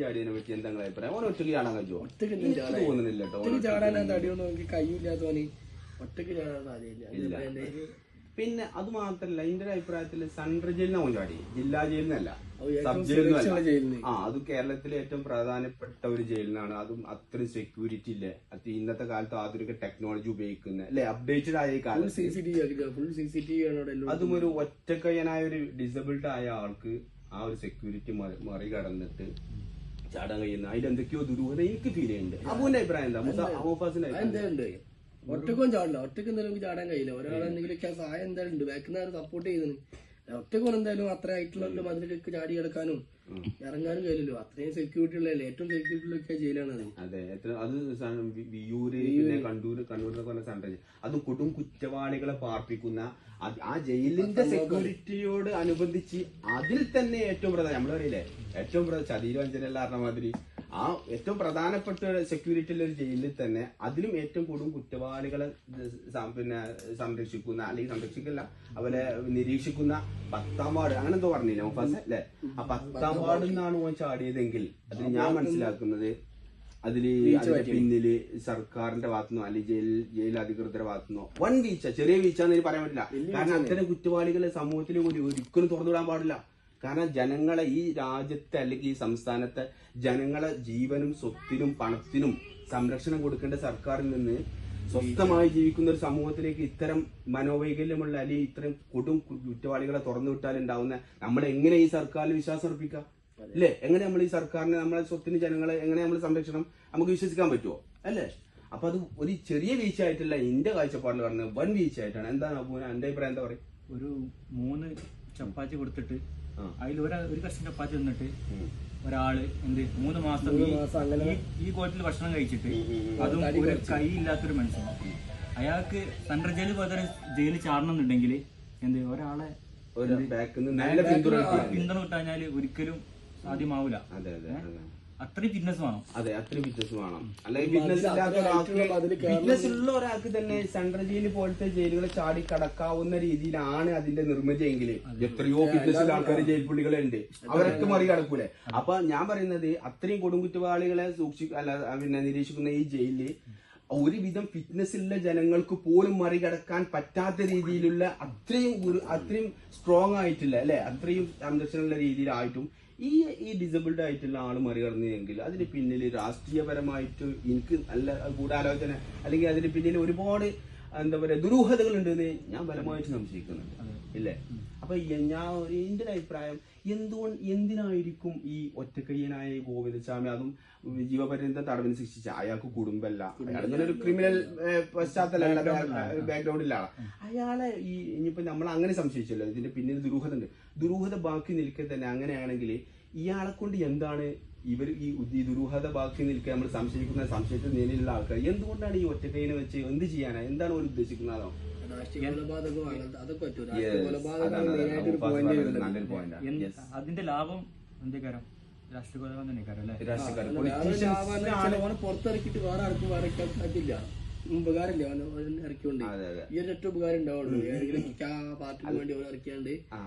ചാടിയതിനെ പറ്റി എന്താ അഭിപ്രായം? ഓൻ ഒറ്റയ്ക്ക് ചാടാൻ കഴിയുമോ എനിക്ക് തോന്നുന്നില്ല ഒറ്റയ്ക്ക് ചാടാൻ തടിയൊന്നും നമുക്ക് കഴിയില്ലാത്തവന് ഒറ്റയ്ക്ക് ചാടാൻ സാധ്യതയില്ല. പിന്നെ അത് മാത്രല്ല എന്റെ ഒരു അഭിപ്രായത്തിൽ സെൻട്രൽ ജയിലിനാ ഓൻ ചാടി. ജില്ലാ ഏറ്റവും സബ് ജയിലിൽ ആ അത് കേരളത്തിലെ ഏറ്റവും പ്രധാനപ്പെട്ട ഒരു ജയിലിനാണ് അതും അത്രയും സെക്യൂരിറ്റി ഇല്ലേ? അത് ഇന്നത്തെ കാലത്ത് ആധുനിക ടെക്നോളജി ഉപയോഗിക്കുന്ന അല്ലെ? അപ്ഡേറ്റഡ് ആയ കാലം അതും ഒരു ഒറ്റക്കയ്യനായ ഒരു ഡിസബിൾഡ് ആയ ആൾക്ക് ആ ഒരു സെക്യൂരിറ്റി മറികടന്നിട്ട് ചാടാൻ കഴിയുന്ന അതിൽ എന്തൊക്കെയോ ദുരൂഹത എനിക്ക് ഫീൽ ചെയ്യുന്നുണ്ട്. അബുവിന്റെ അഭിപ്രായം എന്താ? മുസ അബൂഫാസിന്റെ ചാടില്ല. ഒറ്റയ്ക്ക് എന്തെങ്കിലും ചാടാൻ കഴിയില്ല. ഒരാളെന്തെങ്കിലും സഹായം എന്തായാലും ഉണ്ട്. ബാക്കിൽ നിന്ന് സപ്പോർട്ട് ചെയ്തിന് ഒറ്റക്കും എന്തായാലും അത്ര ആയിട്ടുള്ള മതിലേക്ക് ചാടി കിടക്കാനും ഇറങ്ങാനും കഴിയില്ലല്ലോ. അത്രയും സെക്യൂരിറ്റി ഉള്ള ഏറ്റവും സെക്യൂരിറ്റി ഉള്ള ജയിലാണ് അത് അതെ അത് പിന്നെ കൊടും കുറ്റവാളികളെ പാർപ്പിക്കുന്ന ആ ജയിലിന്റെ സെക്യൂരിറ്റിയോട് അനുബന്ധിച്ച് അതിൽ തന്നെ ഏറ്റവും പ്രധാനം നമ്മൾ പറയില്ലേ ഏറ്റവും പ്രധാന ചതീരവഞ്ചനെല്ലാം അറിഞ്ഞ മാതിരി ആ ഏറ്റവും പ്രധാനപ്പെട്ട സെക്യൂരിറ്റി ഉള്ള ഒരു ജയിലിൽ തന്നെ അതിലും ഏറ്റവും കൂടുതൽ കുറ്റവാളികളെ പിന്നെ സംരക്ഷിക്കുന്ന അല്ലെങ്കിൽ സംരക്ഷിക്കില്ല അവരെ നിരീക്ഷിക്കുന്ന പത്താം വാർഡ് അങ്ങനെ എന്തോ പറഞ്ഞില്ല മുഫാസ് അല്ലെ? ആ പത്താം വാർഡിൽ നിന്നാണ് ഓൻ ചാടിയതെങ്കിൽ അതിൽ ഞാൻ മനസ്സിലാക്കുന്നത് അതിൽ പിന്നിൽ സർക്കാരിന്റെ ഭാഗത്തുനിന്നോ അല്ലെങ്കിൽ ജയിൽ ജയിൽ അധികൃതരുടെ ഭാഗത്തുനിന്നോ വൻ വീഴ്ച ചെറിയ വീഴ്ച എന്ന് പറയാൻ പറ്റില്ല. കാരണം അത്തരം കുറ്റവാളികളെ സമൂഹത്തിൽ കൂടി ഒരിക്കലും തുറന്നുവിടാൻ പാടില്ല. കാരണം ജനങ്ങളെ ഈ രാജ്യത്തെ അല്ലെങ്കിൽ ഈ സംസ്ഥാനത്തെ ജനങ്ങളെ ജീവനും സ്വത്തിനും പണത്തിനും സംരക്ഷണം കൊടുക്കേണ്ട സർക്കാരിൽ നിന്ന് സ്വസ്ഥമായി ജീവിക്കുന്ന ഒരു സമൂഹത്തിലേക്ക് ഇത്തരം മനോവൈകല്യമുള്ള അല്ലെങ്കിൽ ഇത്തരം കൊടും കുറ്റവാളികളെ തുറന്നു വിട്ടാൽ ഉണ്ടാവുന്ന നമ്മൾ എങ്ങനെ ഈ സർക്കാരിൽ വിശ്വാസം അർപ്പിക്കാം അല്ലേ? എങ്ങനെ നമ്മൾ ഈ സർക്കാരിനെ നമ്മളെ സ്വത്തിന് ജനങ്ങളെ എങ്ങനെ നമ്മൾ സംരക്ഷണം നമുക്ക് വിശ്വസിക്കാൻ പറ്റുമോ അല്ലേ? അപ്പൊ അത് ഒരു ചെറിയ വീഴ്ച ആയിട്ടല്ല എന്റെ കാഴ്ചപ്പാടിൽ പറഞ്ഞത് വൻ വീഴ്ച ആയിട്ടാണ് എന്താണ് എന്റെ അഭിപ്രായം എന്താ പറയും ഒരു മൂന്ന് ചപ്പാത്തി കൊടുത്തിട്ട്. അതിൽ ഒരു ഒരു കഷ്ണം ചപ്പാത്തി തന്നിട്ട്. ഒരാൾ എന്ത് മൂന്ന് മാസം ഈ- കോട്ടിൽ ഭക്ഷണം കഴിച്ചിട്ട്. അതും ഒരു കൈ ഇല്ലാത്തൊരു മനുഷ്യൻ. അയാൾക്ക് സെൻട്രൽ ജയിൽ പോലെ ജയിലിൽ ചാടണമെന്നുണ്ടെങ്കിൽ എന്ത് ഒരാളെ ഒരു ബാക്കിൽ നല്ല പിന്തുണ കിട്ടാഞ്ഞാൽ ഒരിക്കലും സാധ്യമാവൂല. അതെ അതെ അതെ. അത്രയും ഫിറ്റ്നസ് വേണം. അതെ അത്രയും ഫിറ്റ്നസ് വേണം. അല്ലെങ്കിൽ ഫിറ്റ്നസ് ഇല്ലാത്ത ഒരാൾക്ക് ഫിറ്റ്നസ് ഉള്ള ഒരാൾക്ക് തന്നെ സെൻട്രൽ ജയിൽ പോലത്തെ ജയിലുകളെ ചാടി കടക്കാവുന്ന രീതിയിലാണ് അതിന്റെ നിർമ്മിതിയെങ്കിൽ എത്രയോ ഫിറ്റ്നസ് ആൾക്കാർ ജയിൽ പുള്ളികളുണ്ട് അവരൊക്കെ മറികടക്കൂലെ? അപ്പൊ ഞാൻ പറയുന്നത് അത്രയും കൊടുങ്കുറ്റവാളികളെ സൂക്ഷി അല്ല പിന്നെ നിരീക്ഷിക്കുന്ന ഈ ജയിലിൽ ഒരുവിധം ഫിറ്റ്നസ് ഉള്ള ജനങ്ങൾക്ക് പോലും മറികടക്കാൻ പറ്റാത്ത രീതിയിലുള്ള അത്രയും അത്രയും സ്ട്രോങ് ആയിട്ടില്ല അല്ലെ? അത്രയും സംരക്ഷണമുള്ള രീതിയിലായിട്ടും ഈ ഈ ഡിസബിൾഡ് ആയിട്ടുള്ള ആൾ മറികടന്നെങ്കിൽ അതിന് പിന്നിൽ രാഷ്ട്രീയപരമായിട്ട് എനിക്ക് നല്ല ഗൂഢാലോചന അല്ലെങ്കിൽ അതിന് പിന്നിൽ ഒരുപാട് എന്താ പറയാ ദുരൂഹതകൾ ഉണ്ടെന്ന് ഞാൻ ബലമായിട്ട് സംശയിക്കുന്നുണ്ട്. ഇല്ലേ? അപ്പൊ ഞാൻ എന്റെ ഒരു അഭിപ്രായം എന്തുകൊണ്ട് എന്തിനായിരിക്കും ഈ ഒറ്റക്കയ്യനായ ഗോവിന്ദസ്വാമി അതും ജീവപര്യന്തം തടവിന് ശിക്ഷിച്ച? അയാൾക്ക് കുടുംബമല്ല അയാൾ ഒരു ക്രിമിനൽ പശ്ചാത്തലമല്ല. ബാക്ക്ഗ്രൗണ്ടിലാണ് അയാളെ ഈ ഇനിയിപ്പോ നമ്മൾ അങ്ങനെ സംശയിച്ചല്ലോ. ഇതിന്റെ പിന്നിൽ ദുരൂഹത ഉണ്ട് ദുരൂഹത ബാക്കി നിൽക്കെ തന്നെ അങ്ങനെയാണെങ്കിൽ ഇയാളെ കൊണ്ട് എന്താണ് ഇവർ ഈ ഈ ദുരൂഹത ബാക്കി നിൽക്കുക നമ്മൾ സംശയിക്കുന്ന സംശയത്തിൽ നിലയിലുള്ള ആൾക്കാർ? എന്തുകൊണ്ടാണ് ഈ ഒറ്റക്കൈനെ വെച്ച് എന്ത് ചെയ്യാനാ? എന്താണ് അവർ ഉദ്ദേശിക്കുന്നതോ. അതിന്റെ ലാഭം എന്തേക്കാരം രാഷ്ട്രീയ കൊലപാതകം തന്നെക്കാരം അല്ലേ? ഓനെ പുറത്തിറക്കിയിട്ട് വേറെ ആർക്കും വേറെ പറ്റില്ല. ഉപകാരമില്ല. അതെ ഈ ഒരു ഒറ്റ ഉപകാരം ഉണ്ടാവുള്ളൂ. പാർട്ടിക്ക് വേണ്ടി ഇറക്കിയാണ്ട് ആ.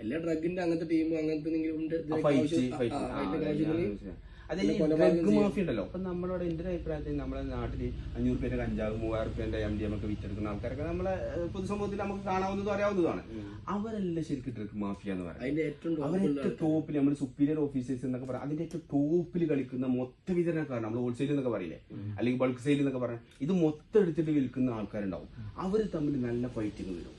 എല്ലാ ഡ്രഗിന്റെ അങ്ങനത്തെ ടീമും അങ്ങനത്തെ എന്തെങ്കിലും അതെ ഈ ഡ്രഗ് മാഫിയ ഉണ്ടല്ലോ. അപ്പൊ നമ്മളോട് എന്റെ ഒരു അഭിപ്രായത്തിൽ നമ്മുടെ നാട്ടിൽ അഞ്ഞൂറ് പേരുടെ കഞ്ചാവ് മൂവായിരം റുപ്യന്റെ എം ഡി എം ഒക്കെ വിറ്റെടുക്കുന്ന ആൾക്കാരൊക്കെ നമ്മളെ പൊതുസമൂഹത്തിൽ നമുക്ക് കാണാവുന്നതും അറിയാവുന്നതാണ് അവരല്ല ശരിക്കും ഡ്രഗ് മാഫിയ എന്ന് പറയുന്നത്. അവരേറ്റവും ടോപ്പിൽ നമ്മൾ സുപ്പീരിയർ ഓഫീസേഴ്സ് എന്നൊക്കെ പറയാം അതിന്റെ ഏറ്റവും ടോപ്പിൽ കളിക്കുന്ന മൊത്ത വിതരണക്കാരാണ് നമ്മൾ ഹോൾസെയിൽ എന്നൊക്കെ പറയില്ലേ? അല്ലെങ്കിൽ ബൾക്ക് സെയിൽ എന്നൊക്കെ പറയാം ഇത് മൊത്തം എടുത്തിട്ട് വിൽക്കുന്ന ആൾക്കാരുണ്ടാവും. അവർ തമ്മിൽ നല്ല ഫൈറ്റിങ് വരും.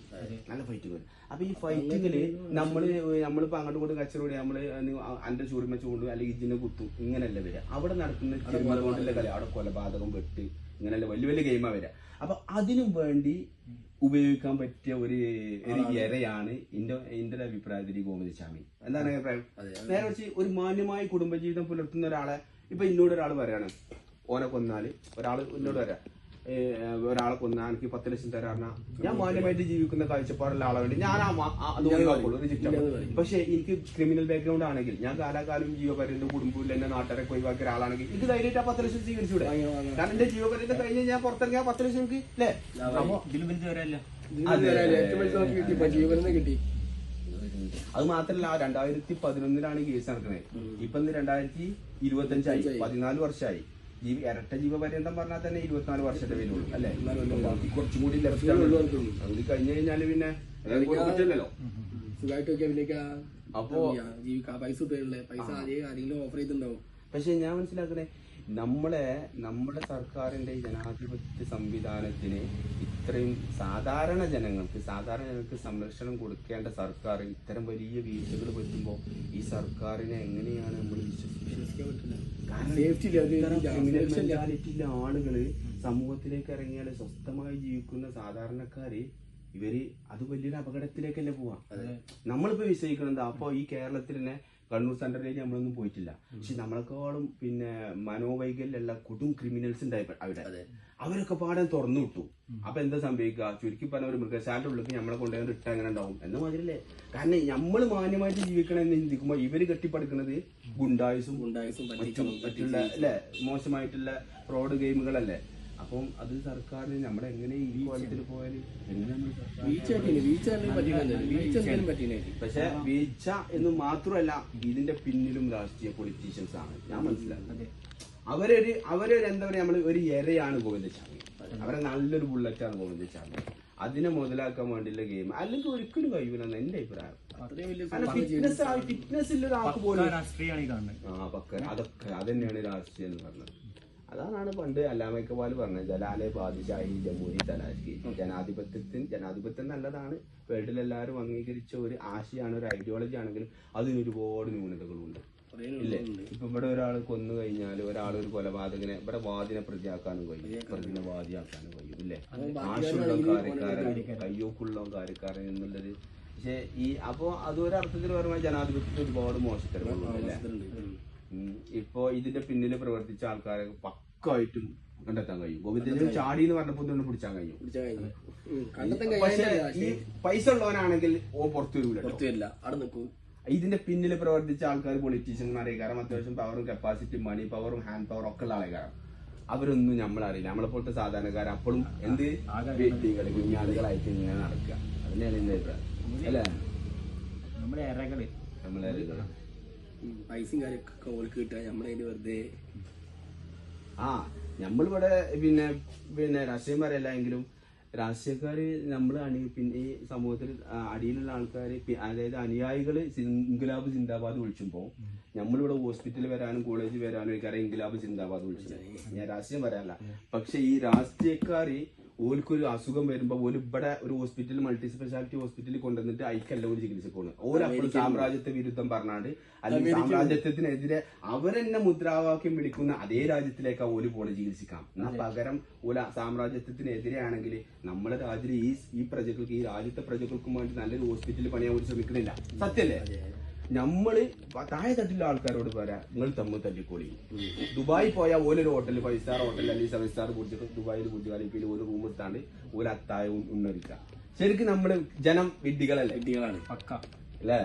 നല്ല ഫൈറ്റിംഗ് വരും അപ്പൊ ഈ ഫൈറ്റിങ്ങിൽ നമ്മൾ നമ്മളിപ്പോ അങ്ങോട്ടും ഇങ്ങോട്ടും കച്ചറോടി നമ്മൾ അന്റെ ചൂടുമ ചൂണ്ടും അല്ലെങ്കിൽ ഇജിനെ കുത്തും. ഇങ്ങനല്ല വരിക. അവിടെ നടക്കുന്ന ചെറുമല കൊണ്ടുള്ള കളി അവിടെ കൊലപാതകം വെട്ട് ഇങ്ങനല്ല വലിയ വലിയ ഗെയിമാ വരിക. അപ്പൊ അതിനും വേണ്ടി ഉപയോഗിക്കാൻ പറ്റിയ ഒരു ഒരു ഇരയാണ് എന്റെ എന്റെ അഭിപ്രായത്തിൽ ഈ ഗോവിന്ദസ്വാമി എന്താണ് അഭിപ്രായം? നേരെ വെച്ച് ഒരു മാന്യമായ കുടുംബജീവിതം പുലർത്തുന്ന ഒരാളെ ഇപ്പൊ ഇന്നോട് ഒരാൾ പറയാണ്. ഓനെ കൊന്നാൽ ഒരാൾ എന്നോട് വരാം. ഏ, ഒരാളെ കൊന്നാ എനിക്ക് പത്ത് ലക്ഷം തരാറിന ഞാൻ മാന്യമായിട്ട് ജീവിക്കുന്ന കാഴ്ചപ്പാടുള്ള ആളെ വേണ്ടി ഞാൻ അത് ഒഴിവാക്കുള്ളൂ റിജക്റ്റ് പക്ഷെ എനിക്ക് ക്രിമിനൽ ബാക്ക്ഗ്രൗണ്ട് ആണെങ്കിൽ ഞാൻ കാലാകാലം ജീവപര്യന്തം കുടുംബത്തിൽ എന്നെ നാട്ടുകാരൊക്കെ ഒഴിവാക്കിയ ഒരാളാണെങ്കിൽ ഇത് ധൈര്യമായിട്ട് ആ പത്ത് ലക്ഷം സ്വീകരിച്ചൂടെ. കാരണം എന്റെ ജീവപര്യന്തം കഴിഞ്ഞ് ഞാൻ പുറത്തിറങ്ങിയ പത്ത് ലക്ഷം എനിക്ക് അല്ലേ കിട്ടി അത് മാത്രല്ല രണ്ടായിരത്തി പതിനൊന്നിലാണ് കേസ് നടക്കുന്നത്. ഇപ്പൊ ഇന്ന് രണ്ടായിരത്തി ഇരുപത്തഞ്ചായി പതിനാല് വർഷമായി ജീവ ഇരട്ട ജീവപര്യന്തം പറഞ്ഞാൽ തന്നെ ഇരുപത്തിനാല് വർഷത്തെ വരുള്ളൂ അല്ലെ? ബാക്കി കുറച്ചും കൂടി ലെഫ്റ്റ് അത് കഴിഞ്ഞു കഴിഞ്ഞാൽ പിന്നെ പറ്റില്ലല്ലോ അപ്പോ ജീവിക്കാം പൈസ പൈസ ആരെങ്കിലും ഓഫർ ചെയ്തിട്ടുണ്ടാവും. പക്ഷെ ഞാൻ മനസ്സിലാക്കണേ നമ്മളെ നമ്മുടെ സർക്കാരിന്റെ ജനാധിപത്യ സംവിധാനത്തിന് ഇത്രയും സാധാരണ ജനങ്ങൾക്ക് സാധാരണ ജനങ്ങൾക്ക് സംരക്ഷണം കൊടുക്കേണ്ട സർക്കാർ ഇത്തരം വലിയ വീഴ്ചകൾ പറ്റുമ്പോൾ ഈ സർക്കാരിനെ എങ്ങനെയാണ് നമ്മൾ വിശ്വസിക്കാൻ കാരണം mentality ആളുകൾ സമൂഹത്തിലേക്ക് ഇറങ്ങിയാൽ സ്വസ്ഥമായി ജീവിക്കുന്ന സാധാരണക്കാര് ഇവർ അത് വലിയൊരു അപകടത്തിലേക്കല്ലേ പോവാ. നമ്മളിപ്പോ വിശ്വസിക്കുന്നത് അപ്പൊ ഈ കേരളത്തിൽ തന്നെ കണ്ണൂർ സെന്ററിലേക്ക് നമ്മളൊന്നും പോയിട്ടില്ല. പക്ഷെ നമ്മളെക്കാളും പിന്നെ മനോവൈകല്യമുള്ള കൊടും ക്രിമിനൽസ് ഉണ്ടായി അവിടെ. അവരൊക്കെ പാടാൻ തുറന്നു വിട്ടു. അപ്പൊ എന്താ സംഭവിക്കുക? ചുരുക്കി പറഞ്ഞ ഒരു മൃഗശാലയുടെ ഉള്ളിൽ നമ്മളെ കൊണ്ടുപോയി ഇട്ട എങ്ങനെ ഉണ്ടാവും. എന്ന മാതിരില്ലേ കാരണം നമ്മൾ മാന്യമായിട്ട് ജീവിക്കണമെന്ന് ചിന്തിക്കുമ്പോൾ ഇവർ കെട്ടിപ്പടുക്കുന്നത് ഗുണ്ടായുസും ഗുണ്ടായുസും മറ്റും മറ്റുള്ള അല്ലെ മോശമായിട്ടുള്ള ഫ്രോഡ് ഗെയിമുകളല്ലേ? അപ്പം അത് സർക്കാരിന് നമ്മളെ എങ്ങനെ ഈ കോലത്തിൽ പോയാലും നമ്മൾ പക്ഷെ വീഴ്ച എന്ന് മാത്രമല്ല ഇതിന്റെ പിന്നിലും രാഷ്ട്രീയ പൊളിറ്റീഷ്യൻസ് ആണ്. ഞാൻ മനസ്സിലാക്കുന്നത് അവരൊരു അവരൊരു എന്താ പറയാ നമ്മൾ ഒരു ഇരയാണ് ചാമി അവരെ നല്ലൊരു ബുള്ളറ്റാണ് ഗോവിന്ദസ്വാമി അതിനെ മുതലാക്കാൻ വേണ്ടിയുള്ള ഗെയിം അല്ലെങ്കിൽ ഒരിക്കലും കഴിയൂലെന്ന് എന്റെ അഭിപ്രായം. ഫിറ്റ്നസ് ഫിറ്റ്നസ് ഉള്ള ഒരാൾക്ക് പോലും. ആ പക്ക. അതൊക്കെ അതന്നെയാണ് രാഷ്ട്രീയം എന്ന് പറഞ്ഞത്. അതാണ് പണ്ട് അല്ലാമക്കവാൽ പറഞ്ഞത് ജലാലെ ബാദിഷാഹി ജമൂരി തലാഷി ജനാധിപത്യത്തിന് ജനാധിപത്യം നല്ലതാണ്. വേൾഡിൽ എല്ലാവരും അംഗീകരിച്ച ഒരു ആശയാണ് ഒരു ഐഡിയോളജി ആണെങ്കിലും അതിന് ഒരുപാട് ന്യൂനതകളുണ്ട്. ഇല്ലേ? ഇപ്പൊ ഇവിടെ ഒരാൾ കൊന്നു കഴിഞ്ഞാൽ ഒരാൾ ഒരു കൊലപാതകനെ ഇവിടെ വാദിനെ പ്രതിയാക്കാനും കഴിയും. പ്രതിനെ വാദിയാക്കാനും കഴിയും ഇല്ലേ? ആശുള്ള കാര്യക്കാരൻ കയ്യോക്കുള്ള കാര്യക്കാരൻ എന്നുള്ളത്. പക്ഷെ ഈ അപ്പോ അതൊരർത്ഥത്തിൽ പറയുമ്പോൾ ജനാധിപത്യത്തിൽ ഒരുപാട് ഉം. ഇപ്പൊ ഇതിന്റെ പിന്നിൽ പ്രവർത്തിച്ച ആൾക്കാരെ പക്കായിട്ടും കണ്ടെത്താൻ കഴിയും. ഗോവിന്ദനും ചാടി എന്ന് പറഞ്ഞപ്പോൾ തന്നെ പിടിച്ചാൻ കഴിയും. പക്ഷെ ഈ പൈസ ഉള്ളവനാണെങ്കിൽ ഓ പുറത്തു വരൂല കേട്ടോ. പുറത്തു വരില്ല. അവിടെ നിൽക്കൂ. ഇതിന്റെ പിന്നിൽ പ്രവർത്തിച്ച ആൾക്കാർ പൊളിറ്റീഷ്യന്മാരെ കാരണം അത്യാവശ്യം പവറും കപ്പാസിറ്റി മണി പവറും ഹാൻഡ് പവറും ഒക്കെ ഉള്ള ആൾക്കാരാണ് അവരൊന്നും നമ്മളറിയില്ല. നമ്മളെ പോലത്തെ സാധാരണക്കാർ അപ്പോഴും എന്ത്? വ്യക്തികൾ കുഞ്ഞാളുകളായിട്ട് ഇങ്ങനെ നടക്കുക. അതിനാണ് എന്റെ അഭിപ്രായം. അല്ലേ? നമ്മുടെ ഇരകൾ. നമ്മളെ ഉം. പൈസയും കാര്യമൊക്കെ ഓൾക്ക് കിട്ടുക. നമ്മളതിന് വെറുതെ ആ നമ്മളിവിടെ പിന്നെ പിന്നെ രാഷ്ട്രീയം പറയല്ല എങ്കിലും രാഷ്ട്രീയക്കാര് നമ്മൾ അണി പിന്നെ ഈ സമൂഹത്തിൽ അടിയിലുള്ള ആൾക്കാര് പി- അതായത് അനുയായികൾ ഇൻഗുലാബ് സിന്ദാബാദ് വിളിച്ചുമ്പോ നമ്മളിവിടെ ഹോസ്പിറ്റലിൽ വരാനും കോളേജിൽ വരാനും ഇൻഗുലാബ് സിന്ദാബാദ് വിളിച്ചത്. ഞാൻ രാഷ്ട്രീയം പറയാനല്ല പക്ഷെ ഈ രാഷ്ട്രീയക്കാര് ഓൽക്കൊരു അസുഖം വരുമ്പോ ഓൽ ഇവിടെ ഒരു ഹോസ്പിറ്റൽ മൾട്ടി സ്പെഷ്യാലിറ്റി ഹോസ്പിറ്റലിൽ കൊണ്ടുവന്നിട്ട് അയക്കല്ല ഒരു ചികിത്സക്ക് ഓരപ്പോഴും സാമ്രാജ്യത്തെ വിരുദ്ധം പറഞ്ഞാണ്ട് അല്ലെങ്കിൽ സാമ്രാജ്യത്തിനെതിരെ അവരെന്നെ മുദ്രാവാക്യം വിളിക്കുന്ന അതേ രാജ്യത്തിലേക്കാ ഓൽ പോണെ ചികിത്സിക്കാം എന്നാ പകരം ഓല സാമ്രാജ്യത്തിനെതിരെയാണെങ്കിൽ നമ്മളെ നമ്മുടെ രാജ്യത്തിൽ ഈ ഈ പ്രജകൾക്ക് ഈ രാജ്യത്തെ പ്രജകൾക്കും വേണ്ടി നല്ലൊരു ഹോസ്പിറ്റലിൽ പണിയാൻ ഒരു ശ്രമിക്കണില്ല. സത്യല്ലേ നമ്മൾ താഴെ തട്ടിലുള്ള ആൾക്കാരോട് പറയാ നിങ്ങൾ തമ്മിൽ തല്ലിക്കോളി. ദുബായി പോയാൽ ഓലൊരു ഹോട്ടലിൽ ഫൈവ് സ്റ്റാർ ഹോട്ടൽ അല്ലെങ്കിൽ സെവൻ സ്റ്റാർ കുടിച്ചിട്ട് ദുബായിൽ കുടിച്ചു കളിപ്പിൽ ഒരു റൂം എടുത്താണ്ട് ഒരു അത്തായവും ഉണ്ണരിക്ക ശരിക്കും നമ്മൾ ജനം വിഡ്ഢികളല്ലേ? കുട്ടികളാണ് പക്ക. അല്ലേ?